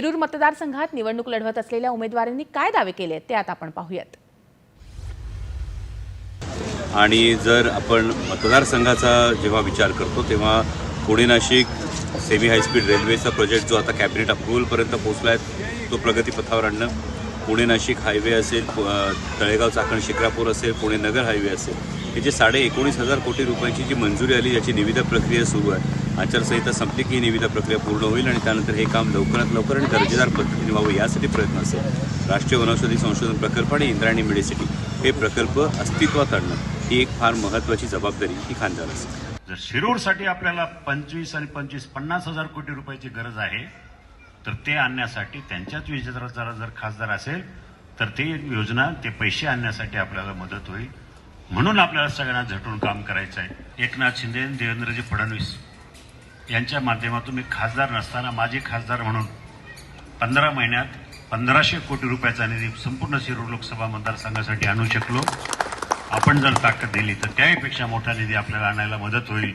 शिरूर मतदारसंघात निवडणूक लढवत असलेल्या उमेदवारांनी काय दावे केले ते आता आपण पाहूयात. आणि जर आपण मतदारसंघाचा जेव्हा विचार करतो तेव्हा Pune Nashik semi high speed रेल्वेचा प्रोजेक्ट जो आता कॅबिनेट अप्रुव्हलपर्यंत पोहोचला आहे तो प्रगतीपथावर आणणं. पुणे नाशिक हायवे असेल तळेगाव चाकण शिक्रापूर असेल पुणे नगर हायवे असेल हे जे साडे एकोणीस हजार कोटी रुपयांची जी मंजुरी आली याची निविदा प्रक्रिया सुरू आहे. आचारसंहिता संपली की ही निविदा प्रक्रिया पूर्ण होईल आणि त्यानंतर हे काम लवकरात लवकर आणि दर्जेदार पद्धतीने व्हावं यासाठी प्रयत्न असेल. राष्ट्रीय वनौषधी संशोधन प्रकल्प आणि इंद्रायणी मेडिसिटी हे प्रकल्प अस्तित्वात आणणं ही एक फार महत्त्वाची जबाबदारी ही खानदार असेल. जर शिरूरसाठी आपल्याला पंचवीस आणि पंचवीस पन्नास हजार कोटी रुपयाची गरज आहे तर ते आणण्यासाठी त्यांच्याच विजेता जर खासदार असेल तर ते योजना ते पैसे आणण्यासाठी आपल्याला मदत होईल. म्हणून आपल्याला सगळ्यांना झटून काम करायचं आहे एकनाथ शिंदे देवेंद्रजी फडणवीस. यांच्या माध्यमातून मी खासदार नसताना माझे खासदार म्हणून पंधरा महिन्यात पंधराशे कोटी रुपयाचा निधी संपूर्ण शिरूर लोकसभा मतदारसंघासाठी आणू शकलो. आपण जर ताकद दिली तर त्याहीपेक्षा मोठा निधी आपल्याला आणायला मदत होईल.